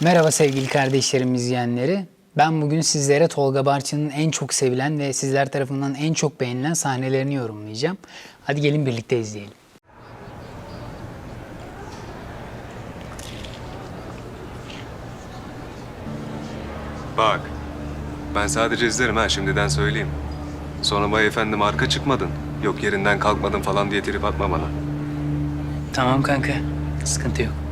Merhaba sevgili kardeşlerim izleyenleri. Ben bugün sizlere Tolga Barçın'ın en çok sevilen ve sizler tarafından en çok beğenilen sahnelerini yorumlayacağım. Hadi gelin birlikte izleyelim. Bak, ben sadece izlerim ha şimdiden söyleyeyim. Sonra bay efendim arka çıkmadın. Yok yerinden kalkmadın falan diye trip atma bana. Tamam kanka, sıkıntı yok.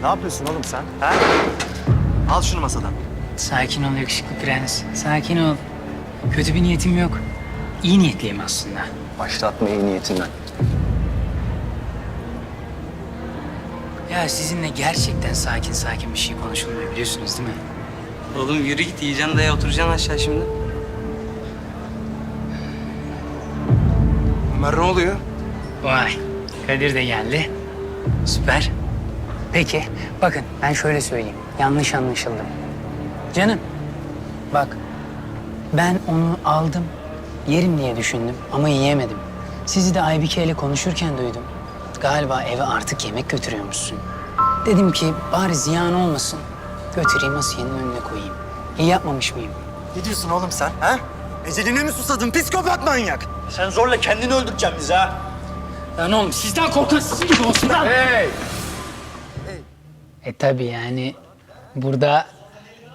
Ne yapıyorsun oğlum sen? Ha? Al şunu masadan. Sakin ol yakışıklı prens, sakin ol. Kötü bir niyetim yok. İyi niyetliyim aslında. Başlatma iyi niyetinden. Ya sizinle gerçekten sakin sakin bir şey konuşulmuyor biliyorsunuz değil mi? Oğlum yürü git yiyeceksin daya oturacaksın aşağı şimdi. Ömer ne oluyor? Vay, Kadir de geldi. Süper. Peki, bakın ben şöyle söyleyeyim. Yanlış anlaşıldım. Canım, bak ben onu aldım, yerim diye düşündüm ama yiyemedim. Sizi de Aybike ile konuşurken duydum. Galiba eve artık yemek götürüyormuşsun. Dedim ki bari ziyan olmasın. Götüreyim Asiye'nin önüne koyayım. İyi yapmamış mıyım? Ne diyorsun oğlum sen? Ha? Eceline mi susadın psikopat manyak? Sen zorla kendini öldüreceksin bizi ha. Lan oğlum sizden korkan sizin gibi olsun lan. E tabi yani burada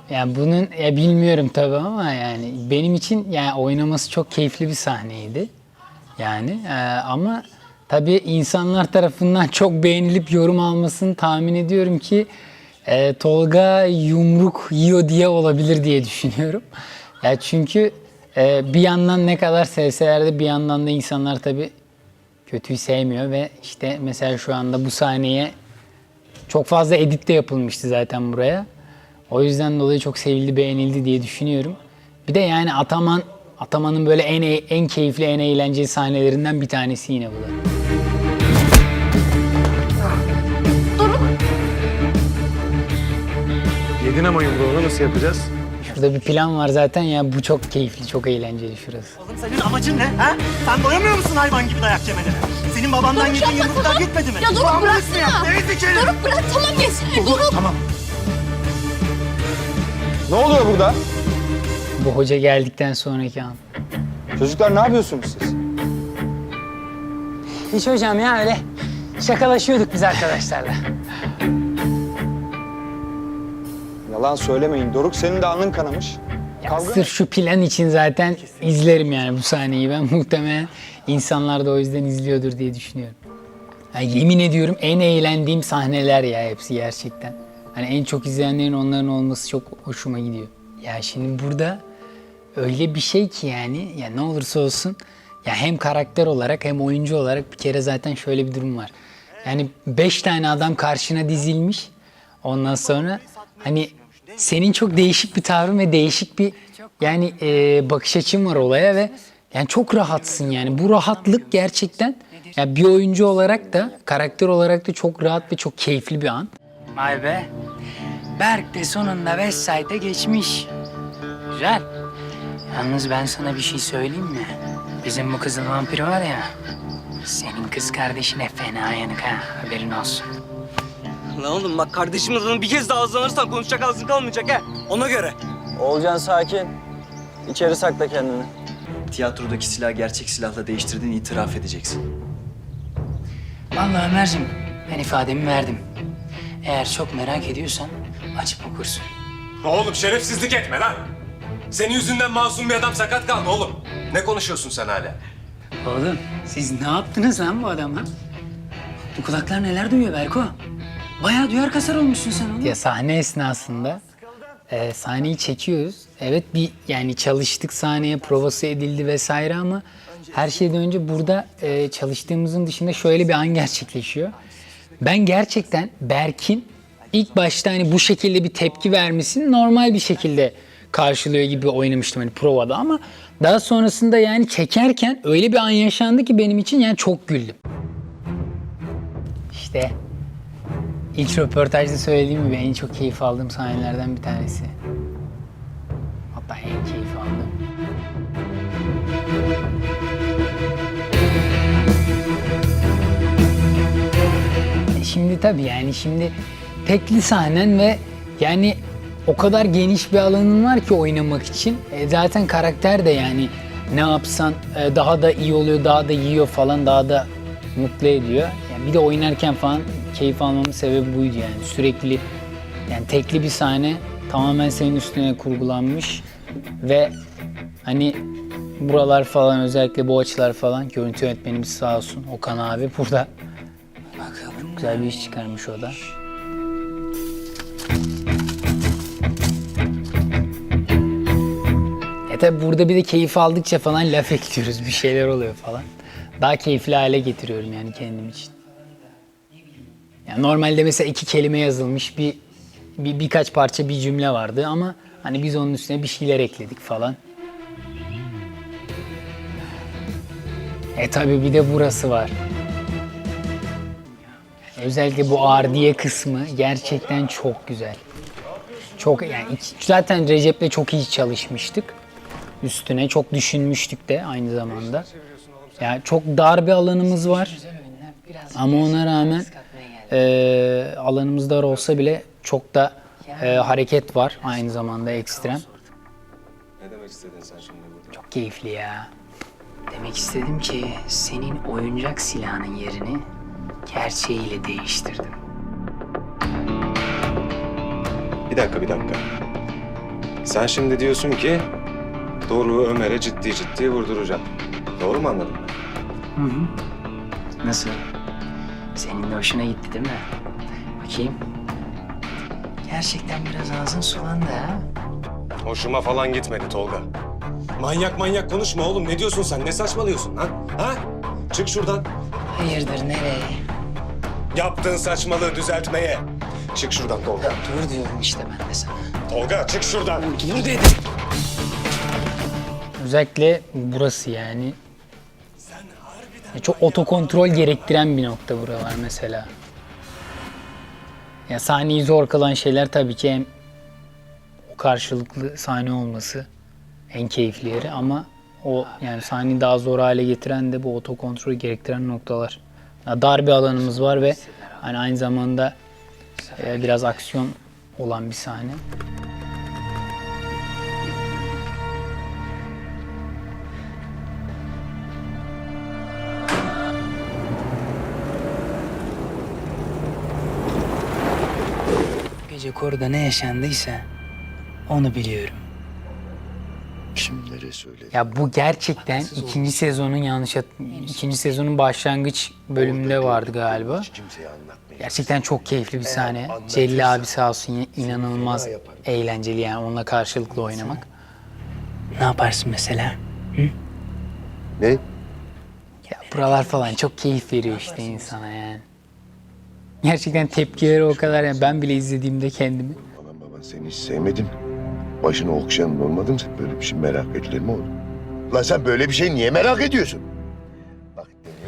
yani bunun ya bilmiyorum tabi ama yani benim için yani oynaması çok keyifli bir sahneydi. Yani e, ama tabi insanlar tarafından çok beğenilip yorum almasını tahmin ediyorum ki e, Tolga yumruk yiyor diye olabilir diye düşünüyorum. Ya çünkü e, bir yandan ne kadar sevseler de bir yandan da insanlar tabi kötüyü sevmiyor ve işte mesela şu anda bu sahneye çok fazla edit de yapılmıştı zaten buraya. O yüzden dolayı çok sevildi, beğenildi diye düşünüyorum. Bir de yani Ataman, Ataman'ın böyle en e- en keyifli, en eğlenceli sahnelerinden bir tanesi yine bu da. Yedin ama yumruğunu nasıl yapacağız? Şurada bir plan var zaten ya bu çok keyifli, çok eğlenceli şurası. Oğlum senin amacın ne? Ha? Sen doyamıyor musun hayvan gibi dayak yemene? Senin babandan Doruk yediğin yapma, yumruklar tamam. gitmedi mi? Ya Doruk Bu ambulans mı bıraksana. yaptı? Evet içeri. Doruk bırak tamam yeter. Doruk. Tamam. Ne oluyor burada? Bu hoca geldikten sonraki an. Çocuklar ne yapıyorsunuz siz? Hiç hocam ya öyle şakalaşıyorduk biz arkadaşlarla. Yalan söylemeyin. Doruk senin de alnın kanamış. Ya Kavga sırf şu plan için zaten izlerim yani bu sahneyi. Ben muhtemelen insanlar da o yüzden izliyordur diye düşünüyorum. Ya yemin ediyorum en eğlendiğim sahneler ya hepsi gerçekten. Hani en çok izleyenlerin onların olması çok hoşuma gidiyor. Ya şimdi burada öyle bir şey ki yani ya ne olursa olsun ya hem karakter olarak hem oyuncu olarak bir kere zaten şöyle bir durum var. Yani beş tane adam karşına dizilmiş. Ondan sonra hani senin çok değişik bir tavrın ve değişik bir yani e, bakış açın var olaya ve yani çok rahatsın yani. Bu rahatlık gerçekten ya bir oyuncu olarak da karakter olarak da çok rahat ve çok keyifli bir an. Vay be. Berk de sonunda West Side'e geçmiş. Güzel. Yalnız ben sana bir şey söyleyeyim mi? Bizim bu kızıl vampir var ya. Senin kız kardeşine fena yanık ha. Haberin olsun. Lan oğlum bak kardeşimin adını bir kez daha ağzlanırsan konuşacak ağzın kalmayacak ha. Ona göre. Olcan sakin. İçeri sakla kendini. Tiyatrodaki silahı gerçek silahla değiştirdiğini itiraf edeceksin. Vallahi Ömerciğim ben ifademi verdim. Eğer çok merak ediyorsan açıp okursun. Oğlum şerefsizlik etme lan. Senin yüzünden masum bir adam sakat kaldı oğlum. Ne konuşuyorsun sen hala? Oğlum siz ne yaptınız lan bu adama? Bu kulaklar neler duyuyor Berko? Bayağı duyar kasar olmuşsun sen oğlum. Ya sahne esnasında e, sahneyi çekiyoruz. Evet bir yani çalıştık sahneye provası edildi vesaire ama her şeyden önce burada e, çalıştığımızın dışında şöyle bir an gerçekleşiyor. Ben gerçekten Berk'in ilk başta hani bu şekilde bir tepki vermesini normal bir şekilde karşılıyor gibi oynamıştım hani provada ama daha sonrasında yani çekerken öyle bir an yaşandı ki benim için yani çok güldüm. İşte ilk röportajda söylediğim gibi en çok keyif aldığım sahnelerden bir tanesi. Hatta en keyif aldım. E Şimdi tabii yani şimdi tekli sahnen ve yani o kadar geniş bir alanın var ki oynamak için. E zaten karakter de yani ne yapsan e, daha da iyi oluyor, daha da yiyor falan, daha da mutlu ediyor. Yani bir de oynarken falan keyif almamın sebebi buydu yani. Sürekli yani tekli bir sahne tamamen senin üstüne kurgulanmış ve hani buralar falan özellikle bu açılar falan görüntü yönetmenimiz sağ olsun Okan abi burada Bakalım. Güzel bir iş çıkarmış o da. E tabi burada bir de keyif aldıkça falan laf ekliyoruz. Bir şeyler oluyor falan. Daha keyifli hale getiriyorum yani kendim için. Yani normalde mesela iki kelime yazılmış bir, bir birkaç parça bir cümle vardı ama hani biz onun üstüne bir şeyler ekledik falan. E tabi bir de burası var. Özellikle bu ardiye kısmı gerçekten çok güzel. Çok yani zaten Recep'le çok iyi çalışmıştık. Üstüne çok düşünmüştük de aynı zamanda. Yani çok dar bir alanımız var. Ama ona rağmen e, alanımız dar olsa bile çok da e, hareket var aynı zamanda ekstrem. Ne demek istedin sen şimdi burada? Çok keyifli ya. Demek istedim ki senin oyuncak silahının yerini gerçeğiyle değiştirdim. Bir dakika bir dakika. Sen şimdi diyorsun ki Doruk'u Ömer'e ciddi ciddi vurduracağım. Doğru mu anladım ben? Nasıl? Senin de hoşuna gitti değil mi? Bakayım. Gerçekten biraz ağzın sulandı ha. Hoşuma falan gitmedi Tolga. Manyak manyak konuşma oğlum. Ne diyorsun sen? Ne saçmalıyorsun lan? Ha? Çık şuradan. Hayırdır nereye? Yaptığın saçmalığı düzeltmeye. Çık şuradan Tolga. Dur diyorum işte ben de sana. Tolga çık şuradan. Dur dedim. Özellikle burası yani. Çok otokontrol gerektiren bir nokta buralar mesela. Ya sahneyi zor kılan şeyler tabii ki hem o karşılıklı sahne olması en keyifli yeri ama o yani sahneyi daha zor hale getiren de bu otokontrol gerektiren noktalar. Ya dar bir alanımız var ve hani aynı zamanda e, biraz aksiyon olan bir sahne. Gece koruda ne yaşandıysa onu biliyorum. Kimlere söyle? Ya bu gerçekten ikinci sezonun yanlış hat- ikinci sezonun başlangıç bölümünde vardı galiba. Kimseye anlatmayın. Gerçekten çok keyifli bir sahne. Celil abi sağ olsun inanılmaz eğlenceli yani onunla karşılıklı oynamak. Ne yaparsın mesela? Ne? Ya buralar falan çok keyif veriyor işte insana yani. Gerçekten tepkileri o kadar yani ben bile izlediğimde kendimi. Anam baban seni hiç sevmedim. Başını okşayan olmadı mı? Böyle bir şey merak edilir mi oğlum? Lan sen böyle bir şey niye merak ediyorsun?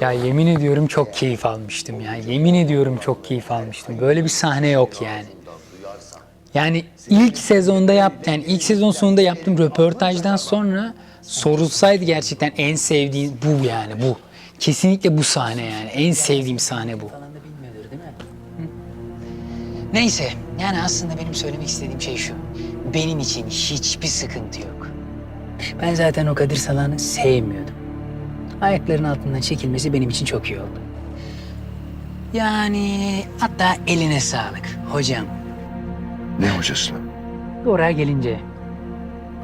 Ya yemin ediyorum çok keyif almıştım ya. Yemin ediyorum çok keyif almıştım. Böyle bir sahne yok yani. Yani ilk sezonda yap yani ilk sezon sonunda yaptığım röportajdan sonra sorulsaydı gerçekten en sevdiğim bu yani bu. Kesinlikle bu sahne yani. En sevdiğim sahne bu. Neyse yani aslında benim söylemek istediğim şey şu. Benim için hiçbir sıkıntı yok. Ben zaten o Kadir Salan'ı sevmiyordum. Ayaklarının altından çekilmesi benim için çok iyi oldu. Yani hatta eline sağlık hocam. Ne hocası lan? Oraya gelince.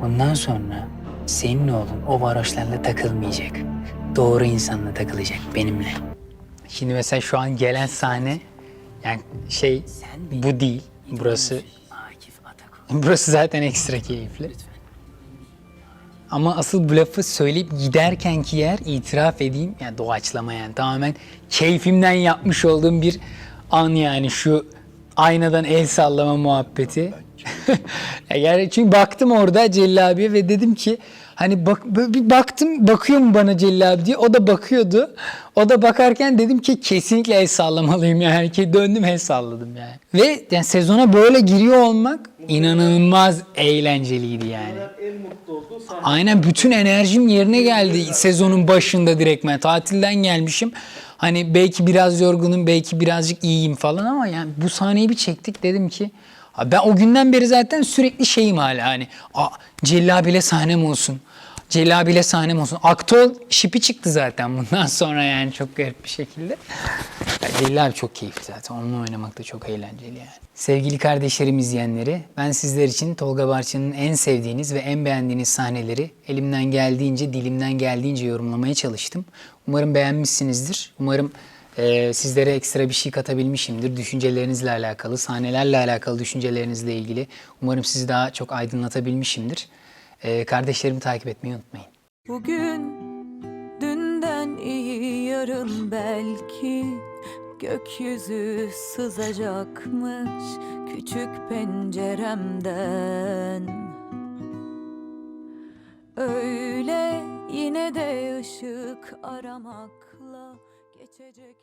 Bundan sonra senin oğlun o varoşlarla takılmayacak. Doğru insanla takılacak benimle. Şimdi mesela şu an gelen sahne yani şey bu değil. Burası burası zaten ekstra keyifli. Ama asıl bu lafı söyleyip giderkenki yer itiraf edeyim yani doğaçlama yani tamamen keyfimden yapmış olduğum bir an yani şu aynadan el sallama muhabbeti. Ya yani çünkü baktım orada Celil abiye ve dedim ki Hani bak, bir baktım bakıyor mu bana Celil abi diye. O da bakıyordu. O da bakarken dedim ki kesinlikle el sallamalıyım yani. Ki döndüm el salladım yani. Ve yani sezona böyle giriyor olmak inanılmaz eğlenceliydi yani. Aynen bütün enerjim yerine geldi sezonun başında direktmen. Tatilden gelmişim. Hani belki biraz yorgunum, belki birazcık iyiyim falan ama yani bu sahneyi bir çektik dedim ki "Abi ben o günden beri zaten sürekli şeyim hala hani Aa, Celil abiyle sahnem olsun. Celil abiyle sahnem olsun. Aktör şipi çıktı zaten bundan sonra yani çok garip bir şekilde. Celil abi çok keyifli zaten. Onunla oynamak da çok eğlenceli yani. Sevgili kardeşlerim izleyenleri, ben sizler için Tolga Barça'nın en sevdiğiniz ve en beğendiğiniz sahneleri elimden geldiğince, dilimden geldiğince yorumlamaya çalıştım. Umarım beğenmişsinizdir. Umarım e, sizlere ekstra bir şey katabilmişimdir. Düşüncelerinizle alakalı, sahnelerle alakalı düşüncelerinizle ilgili. Umarım sizi daha çok aydınlatabilmişimdir. E, kardeşlerimi takip etmeyi unutmayın. Bugün dünden iyi yarın belki gökyüzü sızacakmış küçük penceremden. Öyle yine de ışık aramakla geçecek.